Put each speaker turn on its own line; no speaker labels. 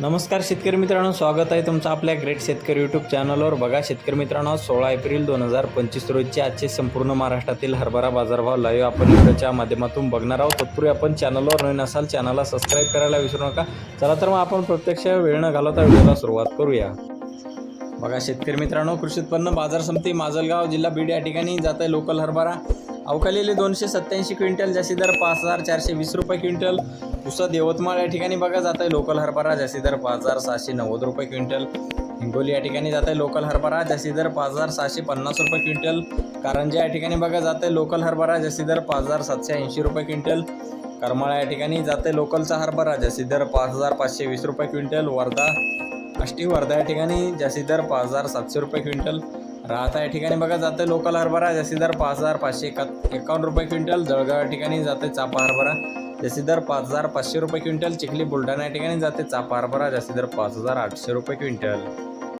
नमस्कार शेतकरी मित्रांनो स्वागत आहे तुमचं आपल्या ग्रेट शेतकरी यूट्यूब चॅनलवर बघा शेतकरी मित्रांनो सोळा एप्रिल दोन हजार पंचवीस रोजचे आजचे संपूर्ण महाराष्ट्रातील हरभरा बाजारभाव लाईव्ह आपण व्हिडिओच्या माध्यमातून बघणार आहोत. तत्पूर्वी आपण चॅनलवर नवीन असाल चॅनलला सबस्क्राईब करायला विसरू नका. चला तर मग आपण प्रत्यक्ष वेळ न घालवता व्हिडिओला सुरुवात करूया. बघा शेतकरी मित्रांनो कृषी उत्पन्न बाजार समिती माजलगाव जिल्हा बीड या ठिकाणी जात आहे लोकल हरभरा. अवकालेले दोनशे सत्याऐंशी क्विंटल जास्ती दर पाच हजार चारशे वीस रुपये क्विंटल. पुसद यवतमाळ या ठिकाणी बघा जात आहे लोकल हरभरा जास्ती दर पाच हजार सहाशे नव्वद रुपये क्विंटल. हिंगोली या ठिकाणी जात आहे लोकल हरभरा जास्ती दर पाच हजार सहाशे पन्नास रुपये क्विंटल. कारंजा या ठिकाणी बघा जात आहे लोकल हरभरा जास्ती दर पाच हजार सातशे ऐंशी रुपये क्विंटल. करमाळा या ठिकाणी जात आहे लोकलचा हरभरा जास्ती दर पाच हजार पाचशे वीस रुपये क्विंटल. वर्धा अष्टी वर्धा या ठिकाणी जास्ती दर पाच हजार सातशे रुपये क्विंटल. राहता या ठिकाणी बघा जाते लोकल हरभरा जास्तीदार पाच हजार पाचशे एका एकावन्न रुपये क्विंटल जळगाव या ठिकाणी जाते चापा हरभरा. जास्ती दर पाच हजार पाचशे रुपये क्विंटल चिखली बुलढाणा या ठिकाणी जाते चापा हरभरा जास्ती दर पाच हजार आठशे रुपये क्विंटल.